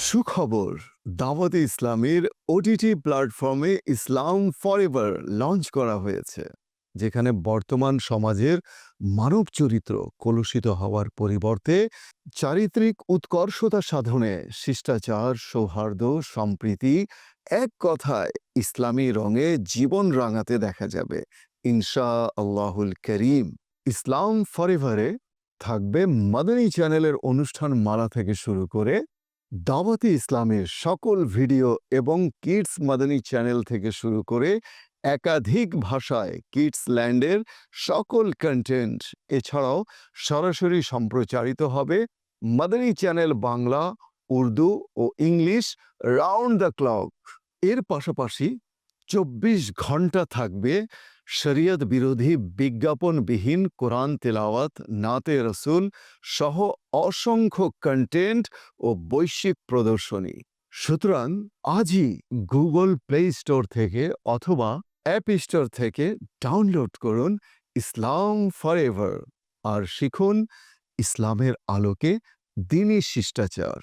সুখবর, দাওয়াতে ইসলামের ওটিটি প্ল্যাটফর্মে ইসলাম ফরএভার লঞ্চ করা হয়েছে, যেখানে বর্তমান সমাজের মানব চরিত্র কলুষিত হওয়ার পরিবর্তে চারিত্রিক উৎকর্ষতা সাধনে শিষ্টাচার, সৌহার্দ্য, সম্প্রীতি এক কথায় ইসলামী রঙে জীবন রাঙাতে দেখা যাবে। ইনশা আল্লাহুল করিম। ইসলাম ফরএভারে থাকবে মাদানী চ্যানেলের অনুষ্ঠান মালা থেকে শুরু করে দাওয়াতে ইসলামের সকল ভিডিও এবং কিডস মাদানী চ্যানেল থেকে শুরু করে একাধিক ভাষায় কিডস ল্যান্ডের সকল কন্টেন্ট এছাড়াও সরাসরি সম্প্রচারিত হবে মাদানী চ্যানেল বাংলা, উর্দু ও ইংলিশ রাউন্ড দ্য ক্লক এর পাশাপাশি চব্বিশ ঘণ্টা থাকবে শরিয়ত বিরোধী বিজ্ঞাপনবিহীন কোরআন তেলাওয়াত, নাতে রসুল সহ অসংখ্য কন্টেন্ট ও বৈশ্বিক প্রদর্শনী। সুতরাং আজই গুগল প্লে স্টোর থেকে অথবা অ্যাপ স্টোর থেকে ডাউনলোড করুন ইসলাম ফরএভার আর শিখুন ইসলামের আলোকে দিনী শিষ্টাচার।